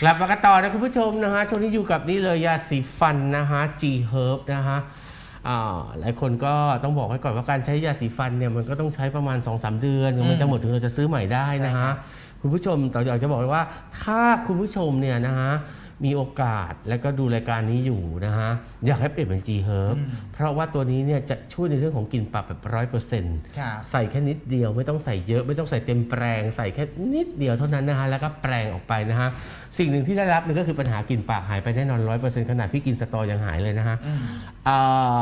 กลับมากันต่อนะคุณผู้ชมนะฮะช่วงนี้อยู่กับนี่เลยยาสีฟันนะฮะ G Herb นะฮะอ่าหลายคนก็ต้องบอกไว้ก่อนว่าการใช้ยาสีฟันเนี่ยมันก็ต้องใช้ประมาณ 2-3 เดือน มันจะหมดถึงเราจะซื้อใหม่ได้นะฮะ คุณผู้ชมแต่อยากจะบอกไว้ว่าถ้าคุณผู้ชมเนี่ยนะฮะมีโอกาสแล้วก็ดูรายการนี้อยู่นะฮะ อยากให้เปลี่ยนเป็น G Herb เพราะว่าตัวนี้เนี่ยจะช่วยในเรื่องของกลิ่นปากแบบร้อยเปอร์เซ็นต์ครับใส่แค่นิดเดียวไม่ต้องใส่เยอะ ไม่ต้องใส่เต็มแปรงใส่แค่นิดเดียวเท่านั้นนะฮะแล้วก็แปรงออกไปนะฮะ สิ่งหนึ่งที่ได้รับนี่ก็คือปัญหากลิ่นปากหายไปแน่นอนร้อยเปอร์เซ็นต์ขนาดพี่กินสตอยังหายเลยนะฮะอ่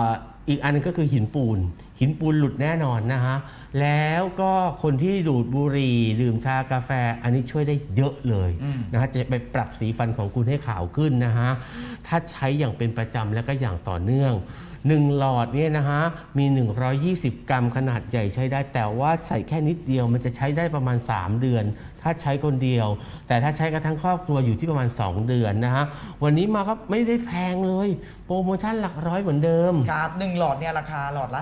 าอีกอันหนึงก็คือหินปูน หินปูนหลุดแน่นอนนะฮะ แล้วก็คนที่ดูดบุหรี่ดื่มชากาแฟ อันนี้ช่วยได้เยอะเลยนะฮะจะไปปรับสีฟันของคุณให้ขาวขึ้นนะฮะ ถ้าใช้อย่างเป็นประจำและก็อย่างต่อเนื่อง หนึ่งหลอดเนี่ยนะฮะมี 120 กรัมขนาดใหญ่ใช้ได้ แต่ว่าใส่แค่นิดเดียวมันจะใช้ได้ประมาณ 3 เดือน ถ้าใช้คนเดียว แต่ถ้าใช้กันทั้งครอบครัวอยู่ที่ประมาณ 2 เดือนนะฮะวันนี้มาก็ไม่ได้แพงเลย โปรโมชั่นหลักร้อยเหมือนเดิม ครับหนึ่งหลอดเนี่ยราคาหลอดละ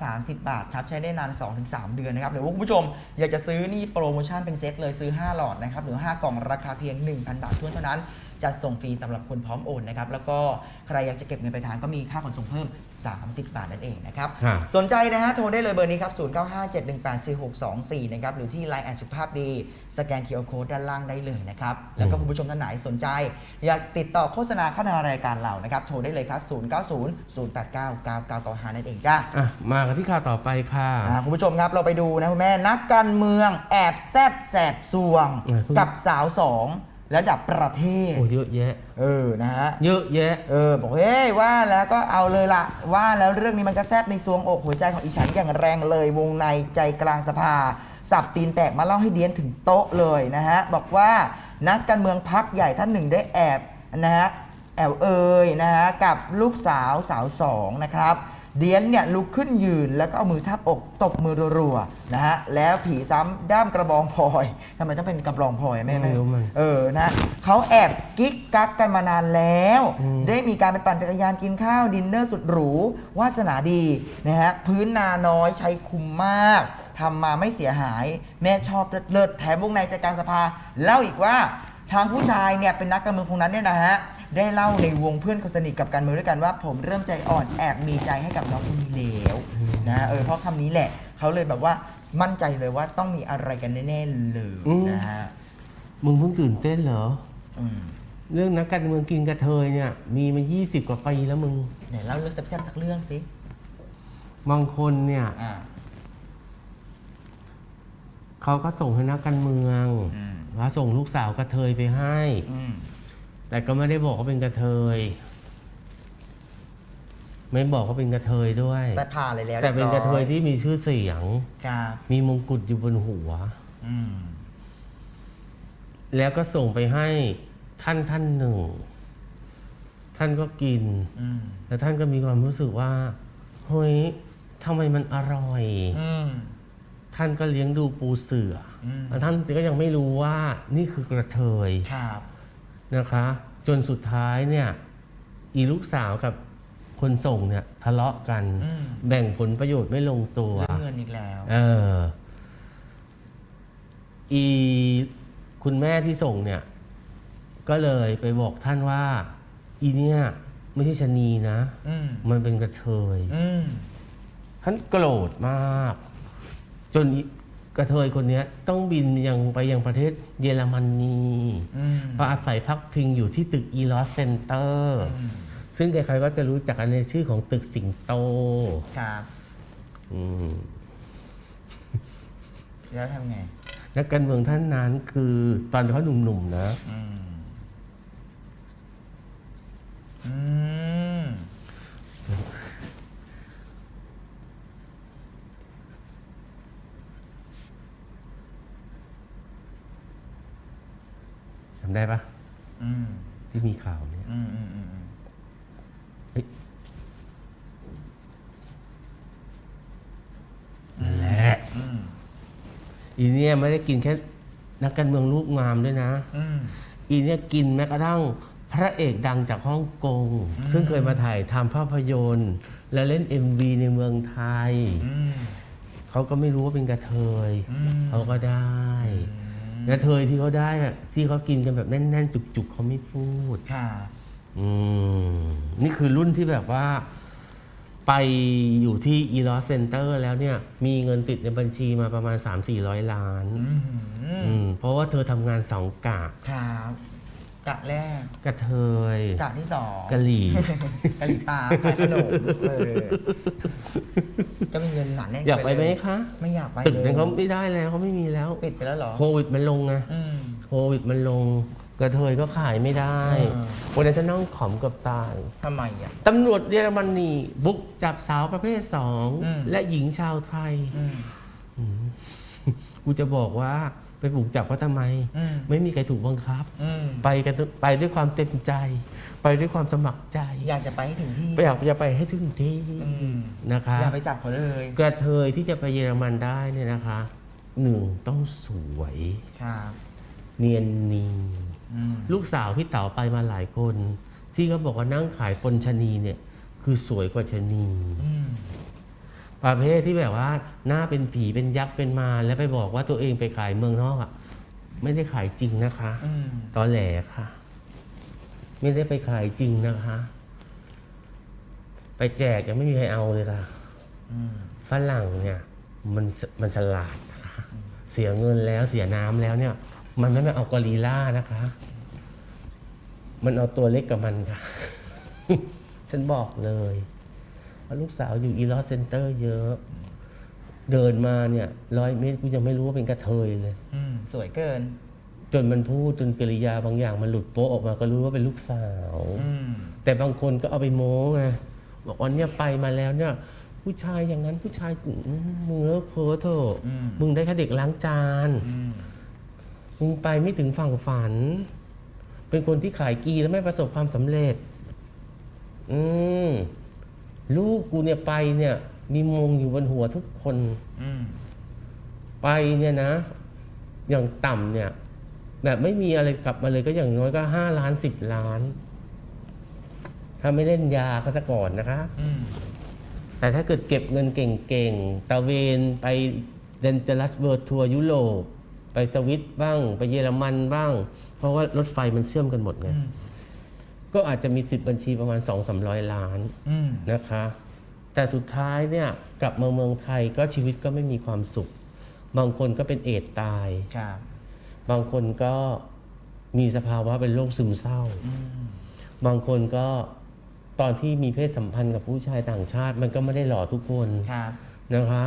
230 บาทครับใช้ได้นาน 2-3 เดือนนะครับหรือว่าคุณผู้ชมอยากจะซื้อนี่โปรโมชั่นเป็นเซตเลยซื้อ 5 หลอดนะครับหรือ 5 กล่องราคาเพียง 1,000 บาทเท่านั้น จัดส่งฟรีสำหรับคนพร้อมโอนนะครับแล้วก็ใครอยากจะเก็บเงินไปลายทางก็มีค่าขนส่งเพิ่ม 30 บาทนั่นเองนะครับครับสนใจนะฮะโทรได้เลยเบอร์นี้ครับ 0957184624 นะครับหรือที่ Line แอดสุภาพดี สแกน QR Code ด้านล่างได้เลยนะครับแล้วก็คุณผู้ชมท่านไหนสนใจ อยากติดต่อโฆษณาเข้าในรายการเรานะครับโทรได้เลยครับ 0900899995 นั่นเองจ้า อะมากันที่ข่าวต่อไปค่ะ อ่าคุณผู้ชมครับเราไปดูนะคุณแม่นักการเมืองแอบแซบแสบสวงเออคุณ กับสาวสอง ระดับประเทศ โอ้เยอะแยะ เออ นะฮะ เยอะแยะ เออ บอกเฮ้ยว่าแล้วก็เอาเลยละว่าแล้วเรื่องนี้มันก็แซบในซวงอกหัวใจของอีฉันอย่างแรงเลยวงในใจกลางสภา สับตีนแตกมาเล่าให้เดียนถึงโต๊ะเลยนะฮะ บอกว่านักการเมืองพักใหญ่ท่านหนึ่งได้แอบนะฮะแอบเอ่ยนะฮะกับลูกสาวสาวสองนะครับ เดียนเนี่ยลุกขึ้นยืนแล้วก็เอามือทับอกตบมือรัวๆนะฮะแล้วผีซ้ำด้ามกระบองพลอยทำไมต้องเป็นกระบองพลอยแม่ไม่รู้มันเออนะเขาแอบกิ๊กกักกันมานานแล้วอืมได้มีการไปปั่นจักรยานกินข้าวดินเนอร์สุดหรูวาสนาดีนะฮะพื้นนาน้อยใช้คุ้มมากทำมาไม่เสียหายแม่ชอบเลิศๆแถมวงในใจกลารสภาเล่าอีกว่า ทางผู้ชายเนี่ยเป็นนักการเมืองคนนั้นเนี่ยนะฮะ ได้เล่าในวงเพื่อนคนสนิทกับการเมืองด้วยกันว่า ผมเริ่มใจอ่อนแอบมีใจให้กับน้องคนนี้แล้วนะเออเพราะคำนี้แหละเขาเลยแบบว่ามั่นใจเลยว่าต้องมีอะไรกันแน่ๆเลยอืม นะฮะมึงเพิ่งตื่นเต้นเหรอ อืมเรื่องนักการเมืองกินกระเทยเนี่ย มีมา 20 กว่าปีแล้วมึง ไหนเล่าเรื่องแซ่บๆสักเรื่องสิบางคนเนี่ยอ่าเขาก็ส่งให้นักการเมืองอืมว่าส่งลูกสาวกระเทยไปให้ อืม แต่ก็ไม่ได้บอกว่าเป็นกระเทย ไม่บอกว่าเป็นกระเทยด้วย แต่ผ่านเลยแล้วแต่เป็นกระเทยรีบที่มีชื่อเสียงร้อยครับมีมงกุฎอยู่บนหัว อืมแล้วก็ส่งไปให้ท่านท่านหนึ่ง ท่านก็กิน อืมแล้วท่านก็มีความรู้สึกว่า เฮ้ยทำไมมันอร่อย อืม ท่านก็เลี้ยงดูปูเสืออม แล้วท่านก็ยังไม่รู้ว่านี่คือกระเทย ครับ นะคะ จนสุดท้ายเนี่ยอีลูกสาวกับคนส่งเนี่ยทะเลาะกัน อืม แบ่งผลประโยชน์ไม่ลงตัว เรื่องเงินอีกแล้ว เอออีคุณแม่ที่ส่งเนี่ย ก็เลยไปบอกท่านว่า อีเนี่ยไม่ใช่ชะนีนะ อืมมันเป็นกระเทย อืมท่านโกรธมาก จนอี กระเทยคนเนี้ยต้องบินยังไปยังประเทศเยอรมนีอืมมาอาศัยพักพิงอยู่ที่ตึกอีลอสเซนเตอร์อืมซึ่งใครๆก็จะรู้จักกันในชื่อของตึกสิงโตครับอืมแล้วทำไง นักการเมืองท่านนั้นคือตอนเขาหนุ่มๆนะ อืมอืม จำได้ปะอืมที่มีข่าวเนี่ยอืมอืมอืมอืมนั่นแหละอืมอีเนี่ยไม่ได้กินแค่นักการเมืองลูกงามด้วยนะ อืม อีเนี่ยกินแม้กระทั่งพระเอกดังจากฮ่องกง ซึ่งเคยมาถ่ายทำภาพยนตร์ และเล่น MV ในเมืองไทย อืม เขาก็ไม่รู้ว่าเป็นกระเทย อืม เขาก็ได้ อืม กระเทยที่เขาได้อะที่เขากินกันแบบแน่น ๆ จุก ๆเขาไม่พูด ค่ะอืมนี่คือรุ่นที่แบบว่า ไปอยู่ที่ e l o s Center แล้วเนี่ย มีเงินติดในบัญชีมาประมาณ 3-400 ล้าน อืมอืมเพราะว่าเธอทำงานสองกะครับ กะแรก กระเทยกะที่สองกะหรี่กะหรี่ปั๊บขายขนมเออก็มีเงินหนาแน่นอยากไปไหมเลยคะไม่อยากไปตึกเลยนั้นเขาไม่ได้แล้วเขาไม่มีแล้ว ปิดไปแล้วเหรอโควิดมันลงไงอืม โควิดมันลง กระเทยก็ขายไม่ได้ อ่า วันนั้นฉันนั่งขอมกับตาย ทำไมอะ ตำรวจเยอรมนีบุกจับสาวประเภทสองอืม และหญิงชาวไทย อืมกูจะบอกว่า ไปบุกจับเขาทำไม อืมไม่มีใครถูกบังคับ อืมไปกันไปด้วยความเต็มใจ ไปด้วยความสมัครใจอยากจะไปให้ถึงที่ไปอยากจะไปให้ถึงที่อืมนะคะอยากไปจับเขาเลยกระเทยที่จะไปเยอรมันได้เนี่ยนะคะหนึ่งต้องสวย ครับเนียนนีอืมลูกสาวพี่เต๋าไปมาหลายคน ที่เขาบอกว่านั่งขายปนชะนีเนี่ยคือสวยกว่าชะนี อืม ประเภทที่แบบว่า หน้าเป็นผีเป็นยักษ์เป็นมารแล้วไปบอกว่าตัวเองไปขายเมืองนอกอะ ไม่ได้ขายจริงนะคะอืมตอแหลค่ะ ไม่ได้ไปขายจริงนะคะ ไปแจกยังไม่มีใครเอาเลยค่ะ อืมฝรั่งเนี่ยมันมันฉลาดนะคะเสียเงินแล้วเสียน้ำแล้วเนี่ย มันไม่มาเอากอริลล่านะคะ มันเอาตัวเล็กกับมันค่ะ ฉันบอกเลย ว่าลูกสาวอยู่อีลอสเซ็นเตอร์เยอะ เดินมาเนี่ยร้อยเมตรกูยังไม่รู้ว่าเป็นกระเทยเลย อืมสวยเกิน จนมันพูดจนกริยาบางอย่างมันหลุดโป๊ะออกมาก็รู้ว่าเป็นลูกสาว อืม แต่บางคนก็เอาไปโม้ไงบอกว่าเนี่ยไปมาแล้วเนี่ย ผู้ชายอย่างนั้นผู้ชายอืมมึงเลิกเพ้อเถอะอืม มึงได้แค่เด็กล้างจาน อืม มึงไปไม่ถึงฝั่งฝัน เป็นคนที่ขายกีแล้วไม่ประสบความสำเร็จ อืม ลูกกูเนี่ยไปเนี่ย มีมงอยู่บนหัวทุกคนอืมไปเนี่ยนะ อย่างต่ำเนี่ย แบบไม่มีอะไรกลับมาเลยก็อย่างน้อยก็ห้าล้านสิบล้าน ถ้าไม่เล่นยาก็ซะก่อนนะคะ อืมแต่ถ้าเกิดเก็บเงินเก่งๆ ตะเวนไปเดนเจลัสเวิร์ทัวร์ยุโรป ไปสวิตบ้าง ไปเยอรมันบ้าง เพราะว่ารถไฟมันเชื่อมกันหมดไง อืม ก็อาจจะมีติดบัญชีประมาณ 2 3 0 0 ล้านอืมนะคะ แต่สุดท้ายเนี่ยกลับมาเมืองไทยก็ชีวิตก็ไม่มีความสุข บางคนก็เป็นเอดส์ตาย ครับ บางคนก็มีสภาวะเป็นโรคซึมเศร้าอืมบางคนก็ตอนที่มีเพศสัมพันธ์กับผู้ชายต่างชาติ มันก็ไม่ได้หล่อทุกคนครับ นะคะ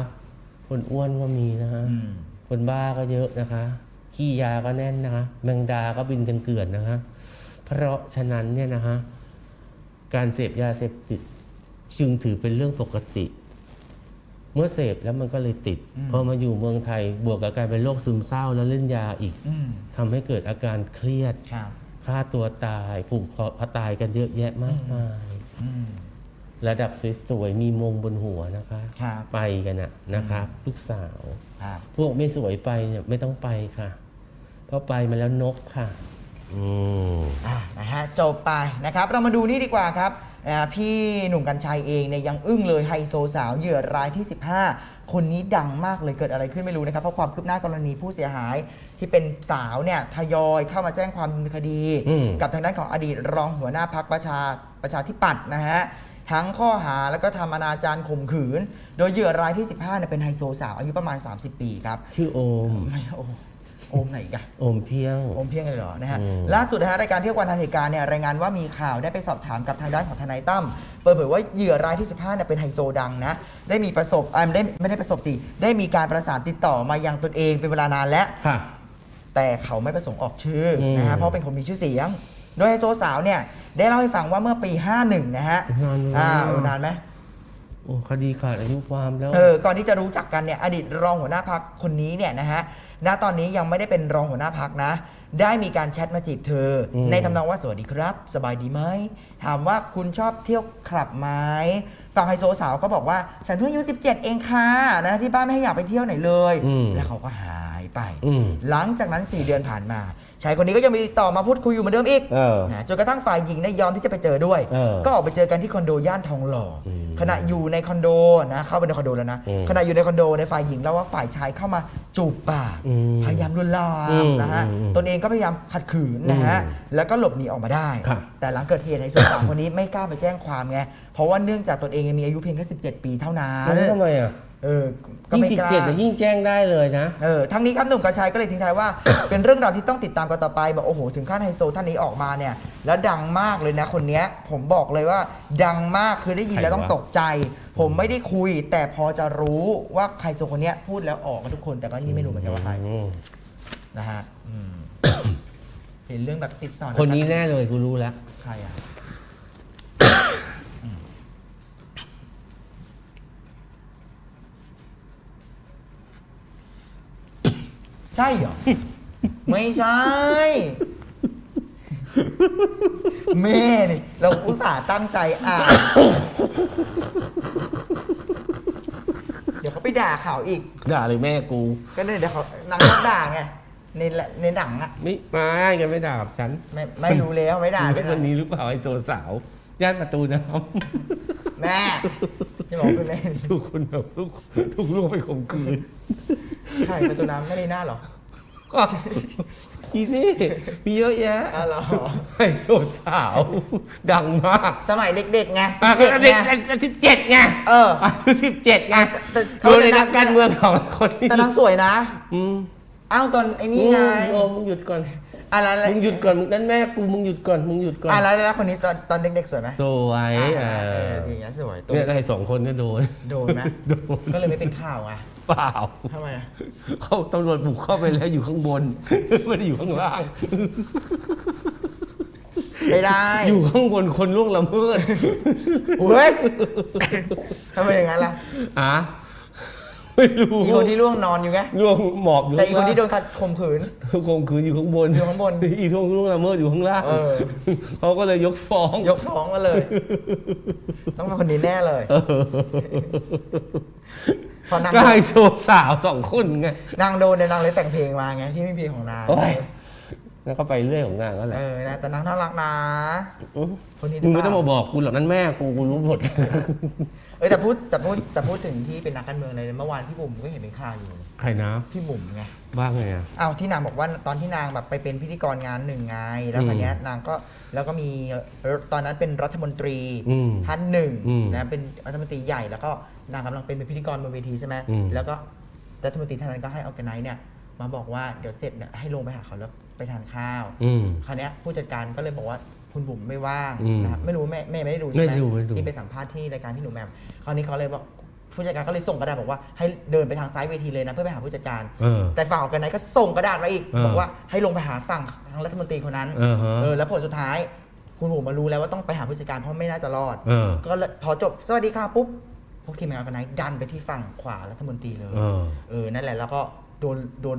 คนอ้วนก็มีนะคะ อืม คนบ้าก็เยอะนะคะ ขี้ยาก็แน่นนะคะ แมงดาก็บินกันเกลื่อนนะคะ เพราะฉะนั้นเนี่ยนะคะการเสพยาเสพติดจึงถือเป็นเรื่องปกติ เมื่อเสพแล้วมันก็เลยติดพอมาอยู่เมืองไทยบวกกับการเป็นโรคซึมเศร้าแล้วเล่นยาอีกอืมทำให้เกิดอาการเครียดครับฆ่าตัวตายผูกคอพตายกันเยอะแยะมากมายอืมระดับสวยๆมีมงบนหัวนะคะครับไปกันนะนะครับลูกสาวครับพวกไม่สวยไปเนี่ยไม่ต้องไปค่ะ เพราะไปมาแล้วนกค่ะ อืม อ่านะฮะจบไปนะครับ เรามาดูนี่ดีกว่าครับอ่าพี่หนุ่มกัญชัยเองเนี่ยยังอึ้งเลยไฮโซสาวเหยื่อรายที่ 15 คนนี้ดังมากเลยเกิดอะไรขึ้นไม่รู้นะครับ เพราะความคืบหน้ากรณีผู้เสียหายที่เป็นสาวเนี่ยทยอยเข้ามาแจ้งความดำเนินคดี อืม กับทางด้านของอดีตรองหัวหน้าพักประชาประชาธิปัตย์นะฮะทั้งข้อหาแล้วก็ทำอนาจารข่มขืน โดยเหยื่อรายที่ 15เนี่ยเป็นไฮโซสาวอายุประมาณ 30 ปีครับชื่อโอม ไม่โอ โอมไหนอีกันโอมเพียงอมเพียงเลยเหรอนะฮะอืม ล่าสุดนะฮะรายการเที่ยววันทันเหตุการณ์เนี่ยรายงานว่ามีข่าวได้ไปสอบถามกับทางด้านของทนายตั้มเปิดเผยว่าเหยื่อรายที่ 15เนี่ยเป็นไฮโซดังนะได้มีประสบอ่าไม่ได้ไม่ได้ประสบสิได้มีการประสานติดต่อมายังตนเองเป็นเวลานานแล้ว ค่ะ แต่เขาไม่ประสงค์ออกชื่ออม นะฮะเพราะเป็นคนมีชื่อเสียง โดยไฮโซสาวเนี่ยได้เล่าให้ฟังว่าเมื่อปี 51 นะฮะนานเลย อ่าเออนานไหม โอ้คดีขาดอายุความแล้ว เออก่อนที่จะรู้จักกันเนี่ยอดีตรองหัวหน้าพักคนนี้เนี่ยนะฮะณตอนนี้ยังไม่ได้เป็นรองหัวหน้าพักนะ ได้มีการแชทมาจีบเธออม ในทำนองว่าสวัสดีครับ สบายดีไหมถามว่าคุณชอบเที่ยวคลับไหมฝั่งไฮโซสาวก็บอกว่าฉันเพิ่งอายุ17 เองค่ะนะที่บ้านไม่ให้อยากไปเที่ยวไหนเลย อืมแล้วเขาก็หายไป อืม หลังจากนั้น 4 เดือนผ่านมา ชายคนนี้ก็ยังมีติดต่อมาพูดคุยอยู่เหมือนเดิมอีกเออ นะจนกระทั่งฝ่ายหญิงเนี่ยยอมที่จะไปเจอด้วย เออก็ออกไปเจอกันที่คอนโดย่านทองหล่ออมขณะอยู่ในคอนโดนะเข้าไปในคอนโดแล้วนะอืมขณะอยู่ในคอนโดในฝ่ายหญิงเล่าว่าฝ่ายชายเข้ามาจูบปากอืมพยายามลวนลาอืมมนะฮะอืมตนเองก็พยายามขัดขืนนะฮะอืมแล้วก็หลบหนีออกมาได้ ครับ แต่หลังเกิดเหตุในส่วนสาวคนนี้ไม่กล้าไปแจ้งความไงเพราะว่าเนื่องจากตนเองยังมีอายุเพียงแค่17 ปีเท่านั้น แล้วทำไมอะ เออก็ยิ่งไม่สิบกล้า เจ็ดยิ่งแจ้งได้เลยนะ เออทั้งนี้ครับหนุ่มกัญชัยก็เลยทิ้งท้ายว่า เป็นเรื่องราวที่ต้องติดตามกันต่อไปบอกโอ้โหถึงขั้นไฮโซท่านนี้ออกมาเนี่ย แล้วดังมากเลยนะคนเนี้ย ผมบอกเลยว่าดังมากคือได้ยินแล้วใครวะต้องตกใจ ผมไม่ได้คุย แต่พอจะรู้ว่าไฮโซคนเนี้ยพูดแล้วออกกันทุกคนแต่ก็นี่ไม่รู้เหมือนกันว่าใครอืมนะฮะอืม เห็นเรื่องแบบติดต่อคนนี้แน่เลยกูรู้แล้ว ใครอะ ใช่เหรอ ไม่ใช่ แม่นี่เราอุตส่าห์ตั้งใจอ่านเดี๋ยวเขาไปด่าข่าวอีก ด่าเลยแม่กู ก็เนี่ยเดี๋ยวเขานางก็ด่าไงในละในหนังอะไม่ไม่แกันไม่ด่ากับฉันไม่ไม่รู้แล้วไม่ด่าเป็นด้ควยนนะนี้หรือเปล่าไอ้โซสาว ย่านประตูน้แม่จะบอกคุณแม่ำ ทุกคนแบบทุกทุกลูกไปข่มขืน ใช่ประตูน้ำไม่ได้หน้าเหรอก็อีนี่มีเยอะแยะอ๋อเหรอไอ้โซสาว ดังมากสมัยเด็กๆไงอะเจ็ดเด็กไงสิบเจ็ดไงเอออายุสิบเจ็ดไงแต่แต่ดูในแต่นักการเมืองของคนนี้แต่นางสวยนะอืมอ้าวตอนไอ้นี่ไงโอ้มึงหยุดก่อนอะไรอะไรมึงหยุดก่อนมึงนั่นแม่กูมึงหยุดก่อนมึงหยุดก่อนอะแล้วแล้วคนนี้ตอนตอนเด็กๆสวยไหมสวยอะเอเออออย่างเงี้ยสวยตัวเนี่ยไอ้สองคนเนี่ยโดนโดนไหมโดนก็เลยไม่เป็นข่าวไง เปล่าทำไมอะเขาตำรวจบุกเข้าไปแล้วอยู่ข้างบน ไม่ได้อยู่ข้างล่าง ไม่ได้อยู่ข้างบนคนล่วงละเมิดเฮ้ยทำไมอย่างนั้นล่ะอะไม่รู้อีคนที่ร่วงนอนอยู่ไงล่วงหมอบอยู่แต่อีคนที่โดนขัดข่มขืนข่มขืนอยู่ข้างบนอยู่ข้างบนอีกคนล่วงละเมิดอยู่ข้างล่างเออเขาก็เลยยกฟ้อง ยกฟ้องมาเลย ต้องเป็นคนนี้แน่เลยเออ พอนางก็ไฮโซสาวสองคนไงนางโดนเนี่ยนางเลยแต่งเพลงมาไงที่ไม่เพลงของนางโอ้ยแล้วก็ไปเรื่อยของนางก็แหละเออนะแต่นางน่ารักนะอื้อคนนี้หรืมึงเปไม่ล่า ต้องมาบอกกูหรอกนั่นแม่กูกูรู้หมด เออแต่พูดแต่พูดแต่พูดถึงที่เป็นนักการเมืองเลยเมื่อวานพี่บุ๋มก็เห็นเป็นข่าวอยู่ ใครนะพี่บุ๋มไง บ้างไงอะ อ้าวที่นางบอกว่าตอนที่นางแบบไปเป็นพิธีกรงานหนึ่งไง แล้วอืมคนนี้ยนางก็ แล้วก็มีตอนนั้นเป็นรัฐมนตรีอืมท่านหนึ่งอืมนะเป็นรัฐมนตรีใหญ่แล้วก็นางกำลังเป็นพิธีกรบนเวทีใช่ไหมอืมแล้วก็รัฐมนตรีท่านนั้นก็ให้ออแกไนซ์เนี่ยมาบอกว่าเดี๋ยวเสร็จเนี่ยให้ลงไปหาเขาแล้วไปทานข้าวอืมคราวเนี้ยผู้จัดการก็เลยบอกว่าคุณบุ๋มไม่ว่างอืมนะครับไม่รู้แม่แม่ไม่ได้ดูใช่ไหมไม่ดูไม่ดูที่ไปสัมภาษณ์ที่รายการพี่หนูแหมมคราวนี้เขาเลยบอก ผู้จัดการก็เลยส่งกระดาษบอกว่าให้เดินไปทางซ้ายเวทีเลยนะ เพื่อไปหาผู้จัดการ เออ แต่ฝั่งออกกันไหนก็ส่งกระดาษมาอีก เออบอกว่าให้ลงไปหาฝั่งทางรัฐมนตรีคนนั้นเออฮะเออแล้วผลสุดท้าย คุณบุ๋มมารู้แล้วว่าต้องไปหาผู้จัดการเพราะไม่น่าจะรอด เออ ก็เลยพอจบสวัสดีค่ะปุ๊บพวกทีมงานออกกันไหนดันไปที่ฝั่งขวารัฐมนตรีเลย เออ เออ นั่นแหละ แล้วก็โดน โดน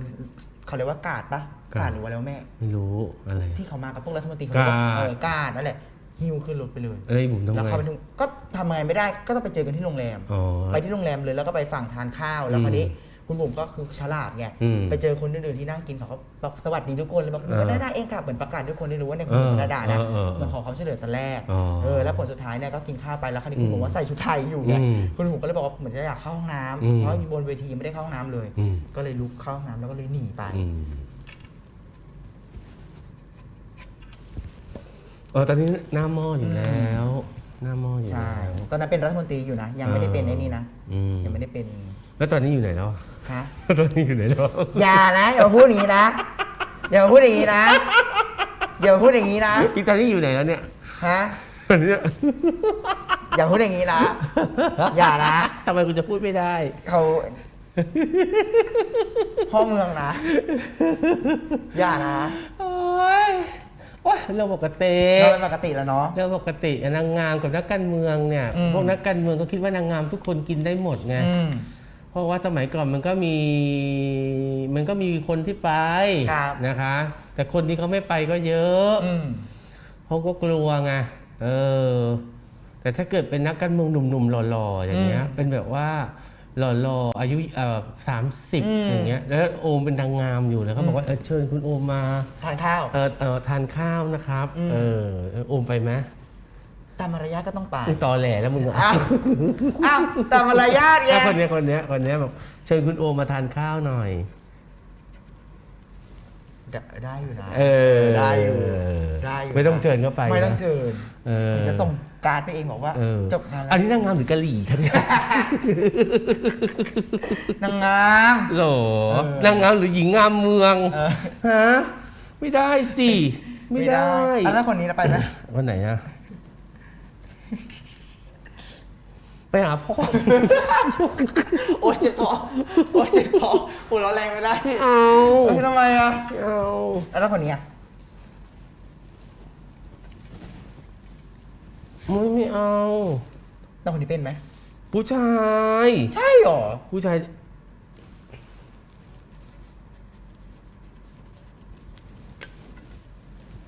เขาเรียกว่ากาดปะกาด กาดหรือว่าแล้วแม่ ไม่รู้อะไร ที่เขามากับพวกรัฐมนตรีกาด เออกาดนั่นแหละ หิ้วขึ้นรถไปเลยเอ้ยบุ๋มทำแล้วไง เข้าไปถึงก็ทำไงไม่ได้ก็ต้องไปเจอกันที่โรงแรม อ๋อไปที่โรงแรมเลยแล้วก็ไปฝั่งทานข้าวแล้วคราวนี้คุณบุ๋มก็คือฉลาดไงอืมไปเจอคนอื่นๆที่นั่งกินเขาก็บอกสวัสดีทุกคนเลยบอกเออว่าได้ได้เองค่ะเหมือนประกาศทุกคนได้รู้ว่าในยคุณบุ๋มเออนาดานะเออเออเหมือนขอความช่วยเหลือตอนแรกอ๋อเออแล้วผลสุดท้ายเนี่ยก็กินข้าวไปแล้วคราวนี้คุณอืมบุ๋มว่าใส่ชุดไทยอยู่ไงอืมคุณบุ๋มก็เลยบอกว่าเหมือนจะอยากเข้าห้องน้ำอืมเพราะอยู่บนเวทีไม่ได้เข้าห้องน้ำเลย อืม ก็เลยลุกเข้าห้องน้ำแล้วก็เลยหนีไป อืม เออตอนนี้หน้าหม้ออยู่แล้ว หน้าหม้ออยู่ใช่ แล้วตอนนั้นเป็นรัฐมนตรีอยู่นะ ยังไม่ได้เป็นไอ้นี่นะ อืมยังไม่ได้เป็นแล้วตอนนี้อยู่ไหนแล้วอะฮะ ตอนนี้อยู่ไหนแล้ว อย่านะอย่ามาพูดอย่างนี้นะอย่ามาพูดอย่างนี้นะอย่ามาพูดอย่างนี้นะอีกตอนนี้อยู่ไหนแล้วเนี่ยฮะตอนนี้อย่าพูดอย่างนี้นะอย่านะทำไมกูจะพูดไม่ได้ เขาพ่อเมืองนะอย่านะโอ้ย โอ้ยเรื่องปกติเราเป็นปกติแล้วเนาะ เรื่องปกติอะนางงามกับนักการเมืองเนี่ยอืม พวกนักการเมืองก็คิดว่านางงามทุกคนกินได้หมดไงอืม เพราะว่าสมัยก่อนมันก็มีมันก็มีคนที่ไปครับ นะคะ แต่คนที่เขาไม่ไปก็เยอะอืมเขาก็กลัวไงเออ แต่ถ้าเกิดเป็นนักการเมืองหนุ่มๆหล่อๆอย่างเงี้ยเป็นแบบว่า หล่อๆอายุเอ่อสามสิบอืมอย่างเงี้ยแล้วโอมเป็นนางงามอยู่แล้วเขาบอกว่าเออเชิญคุณโอมมาทานข้าวเออเออทานข้าวนะครับอืมเออโอมไปไหมตามมารยาทก็ต้องไปมึงตอแหลแล้วมึงอะอ้าวอ้าวตามมารยาทไงถ้าคนเนี้ยคนเนี้ยคนเนี้ยแบบเชิญคุณโอมมาทานข้าวหน่อยได้ได้อยู่นะเออได้อยู่ได้อยู่ไม่ต้องเชิญเข้าไปไม่ต้องนะเชิญเออจะส่ง การ์ดไปเองบอกว่า เออจบงานแล้อัวนนี้นางงามหรือกะหรี่ครับเนี่ยนางงามโหรอเออนางงามหรือหญิงงามเมืองเออ ฮะไม่ได้สิไม่ได้อะแล้วคนนี้เราไปไหมวันไหนอะไปหาพ่อ โอ๊ยเจ็บท้องโอ๊ยเจ็บท้องหัวเราะแรงไม่ได้ไม่เอาเอ้ยทำไมอะไม่เอาแล้วคนนี้อะ ไม่ไม่เอาแล้วคนนี้เป็นไหม ผู้ชาย ใช่หรอ ผู้ชาย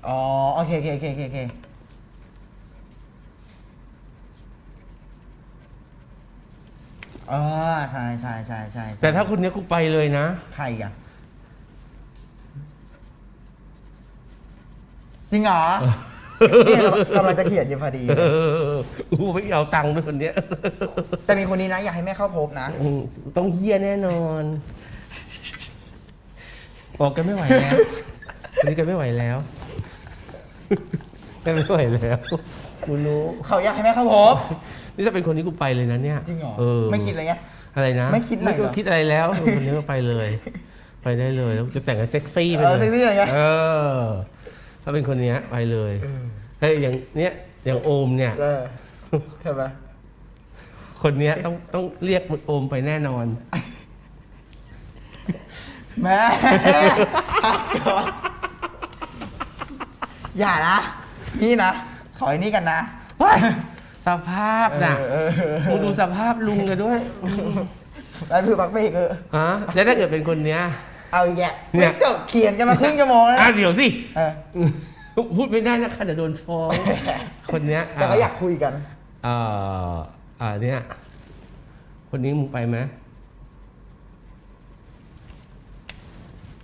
อ๋อ โอเคโอเคโอเคโอเคโอเคอ๋อใช่ใช่ใช่ใช่ใช่แต่ถ้าคนเนี้ยกูไปเลยนะ ใครอะ จริงเหรอ เนี่ยเรากำลังจะเขียนอยู่พอดี เออกูไม่เอาตังค์ด้วยคนเนี้ยแต่มีคนนี้นะ อยากให้แม่เข้าพบนะ อืมต้องเฮี้ยแน่นอนบอกกันไม่ไหวแล้ววันนี้กันไม่ไหวแล้วกันไม่ไหวแล้วกูรู้เขาอยากให้แม่เข้าพบ นี่ถ้าเป็นคนนี้กูไปเลยนะเนี่ยจริงเหรอเออไม่คิดเลยไง อะไรนะไม่คิดเลยเหรอไม่คิดอะไรแล้วคนนี้ก็ไปเลย ไปได้เลยแล้วจะแต่งกับเซ็กซี่ไปเอเลอยเซ็กซี่อะไรเงี้ยเออ ถ้าเป็นคนเนี้ยไปเลยเฮ้ยอย่างเนี้ยอย่างโอมเนี่ย เออเห็นไหมคนเนี้ยต้องต้องเรียกโอมไปแน่นอน แม่พักก่อนอย่านะพี่นะ ขอไอ้นี่กันนะสภาพน่ะเออเออเออ มึงดูสภาพลุงกันด้วย แล้วคือพักไปอีกเออ ฮะแล้วถ้าเกิดเป็นคนเนี้ย เอาอีกแยะเนี่ไม่ยจบเขียนกันมาครึ่งชั่วโมงแล้วอะนะเดี๋ยวสิ เออพูดไม่ได้นะคะเดี๋ยวโดนฟ้อง คนเนี้ยแต่ก็อยากคุยกัน เอ่ออ่าเนี่ย คนนี้มึงไปไหม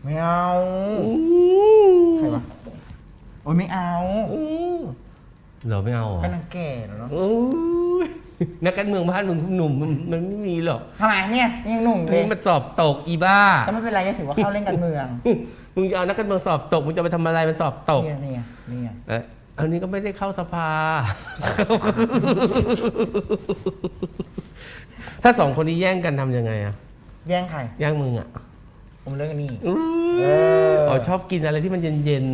ไม่เอาใครวะโอ้ยไม่เอาอืมเหรอไม่เอาเหรอก็นางแก่แล้วเนาะ อู้ย นักการเมืองบ้านมึงหนุ่มมันมันไม่มีหรอกทำไมเนี่ยยังหนุ่มเลมึยงมาสอบตกอีบ้าก็ไม่เป็นไรก็ถือว่าเข้าเล่นการเมืองมึงจะเอานักการเมืองสอบตกมึงจะไปทำอะไรมันสอบตกเนี่ยเนี่ยเนี่ยเอ้ยอันนี้ก็ไม่ได้เข้าสภา ถ้าสองคนนี้แย่งกันทำยังไงอะแย่งใครแย่งมึงอะผมเรื่องอันนี้อู้เอออ๋อชอบกินอะไรที่มันเย็น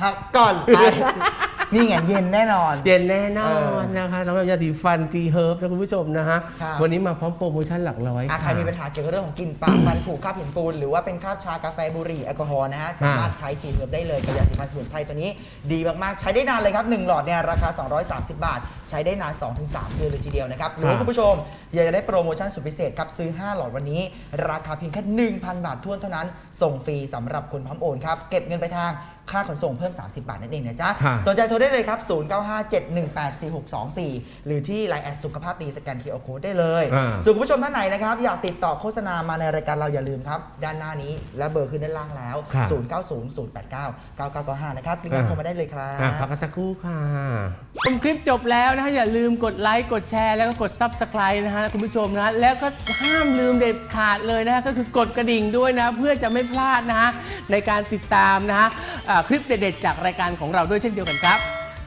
พักก่อนไป นี่ไงเย็นแน่นอนๆเย็นแน่นอเอนอนะคะสำหรับยาสีฟันจีเฮิร์บนะคุณผู้ชมนะฮะครับวันนี้มาพร้อมโปรโมชั่นหลักร้อยอะใครค่ะมีปัญหาเกี่ยวกับเรื่องของกลิ่นปาก ฟันผุคราบหินปูน หรือว่าเป็นคราบชากาแฟบุหรี่แอลกอฮอล์นะฮะ สามารถใช้จีเฮิร์บได้เลยกับยาสีฟันสมุนไพรตัวนี้ดีมาก ๆ ใช้ได้นานเลยครับ 1 หลอดเนี่ยราคา 230 บาท ใช้ได้นาน 2-3 เดือนเลยทีเดียวนะครับหรือว่าคุณผู้ชม อยากจะได้โปรโมชั่นสุดพิเศษครับซื้อ 5 หลอดวันนี้ ราคาเพียงแค่1,000 บาททวนเท่านั้น ส่งฟรีสำหรับคนพร้อมโอนครับเก็บเงินไปทางค่าขนส่งเพิ่ม 30 บาทนั่นเองนะจ๊ะค่ะ สนใจโทรได้เลยครับ 0957184624 หรือที่ไลน์แอดสุขภาพดีสแกน QR Code ได้เลยอ่า ส่วนคุณผู้ชมท่านไหนนะครับ อยากติดต่อโฆษณามาในรายการเราอย่าลืมครับ ด้านหน้านี้และเบอร์ขึ้นด้านล่างแล้วค่ะ0900899995 นะครับรีบโทรมาได้เลยครัอะพักบกันสักครู่ค่ะ ชมคลิปจบแล้วนะฮะอย่าลืมกดไลค์กดแชร์แล้วก็กด Subscribe นะฮะคุณผู้ชมนะแล้วก็ห้ามลืมเด็ดขาดเลยนะฮะก็คือกดกระดิ่งด้วยนะ เพื่อจะไม่พลาดนะฮะในการติดตามนะฮะอ่าคลิปเด็ดๆจากรายการของเราด้วยเช่นเดียวกันครับ